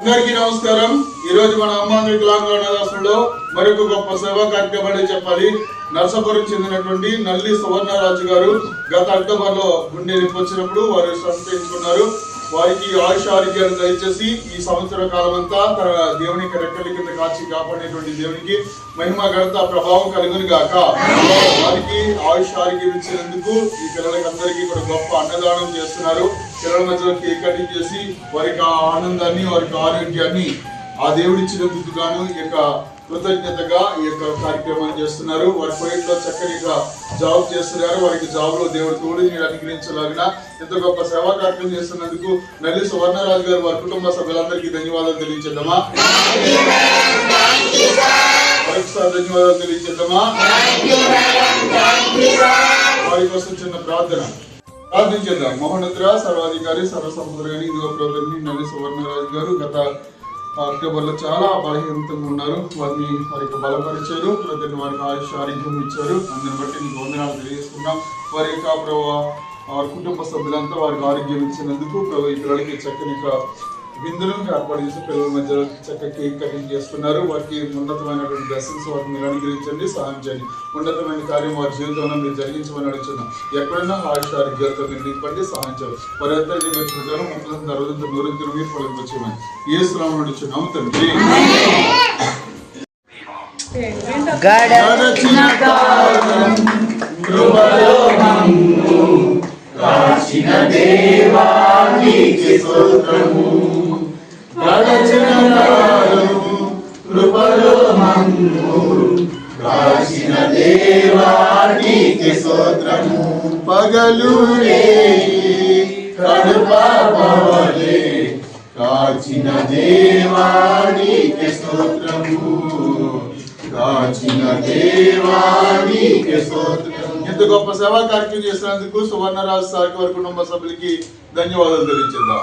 అందరికీ నమస్కారం. ఈ రోజు మన అమ్మాంధ్ర గ్రామంలో మరొక గొప్ప సేవా కార్యక్రమాన్ని చెప్పాలి. నర్సాపురం చెందినటువంటి నల్లి సువర్ణరాజు గారు గత అక్టోబర్లో గుండె నొప్పి వచ్చినప్పుడు వారు సంతరించుకున్నారు వారికి ఆయుష ఆరోగ్యాలు దయచేసి ఈ సంవత్సర కాలం అంతా తన దేవుని రెక్కల కింద కాచి కాపాడేటువంటి దేవునికి మహిమ ఘనత ప్రభావం కలుగును గాక. వారికి ఆయుష ఆరోగ్యం ఇచ్చినందుకు ఈ పిల్లలకి అందరికీ కూడా గొప్ప అన్నదానం చేస్తున్నారు. పిల్లల మధ్యలో కేక్ కటింగ్ చేసి వారికి ఆ ఆనందాన్ని వారికి ఆరోగ్యాన్ని ఆ దేవుడి ఇచ్చినందుకు గాను ఈ యొక్క కృతజ్ఞతగా ఈ యొక్క కార్యక్రమాన్ని చేస్తున్నారు. వారి పోయిట్లో చక్కగా జాబ్ చేస్తున్నారు. వారికి జాబ్లో దేవుడు తోడు మీరు అనుగ్రహించలాగిన ఎంత గొప్ప సేవా కార్యక్రమం చేస్తున్నందుకు నల్లి సువర్ణరాజు గారు వారి కుటుంబ సభ్యులందరికీ ధన్యవాదాలు తెలియజేద్దామా? మరొకసారి ధన్యవాదాలు తెలియజేద్దామా? వారి కోసం చిన్న ప్రార్థన. ప్రార్థించేద్దాం మోహనద్ర సర్వాధికారి సర్వసంపద గాని ఇదిగో ప్రభుత్వం నల్లి సువర్ణరాజు గారు గత అక్టోబర్లో చాలా బలహీనతంగా ఉన్నారు. వారిని వారికి బలపరిచారు. ప్రజలు వారికి ఆయుష్ ఆరోగ్యం ఇచ్చారు. అందుని బట్టి నీకు వందనాలు తెలియజేసుకున్నాం వారి యొక్క ప్రభావ వారి కుటుంబ సభ్యులంతా వారికి ఆరోగ్యం ఇచ్చినందుకు ప్రభు ఈ పిల్లలకి చక్కని యొక్క ఏర్పాటు చేసి పిల్లల మధ్యలో చక్కగా కేక్ కటింగ్ చేస్తున్నారు. వారికి ఉన్నతమైనటువంటి బ్లెస్సింగ్స్ వారికి మీరు అనుగ్రహించండి సహాయం చేయండి. ఉన్నతమైన కార్యం వారి జీవితంలో మీరు జరిగించమని అడుగుతున్నాం. ఎక్కడైనా ఆయుష్ ఆరోగ్యాలతో మీరు నింపండి సహాయం చేయాలి వారి అందరినీ మీరు చూడాలి మొత్తం తర్వాత నూరంతులు మీరు ఫలించమని ఏ శ్రామం నడుచున్నాము తండ్రి. గడచిన కాలం కృపలో కాచిన దేవానికి స్తోత్రము. గడచిన కృపలో మమ్ము కాచిన దేవానికి స్తోత్రము. పగలు కడుపాపవలే కాచిన దేవానికి స్తోత్రము. కాచిన దేవానికి స్తోత్రము ఎంత గొప్ప సేవా కార్యక్రమం చేసినందుకు సువర్ణరాజు సార్ వారి కుటుంబ సభ్యులకి ధన్యవాదాలు తెలియజేద్దాం.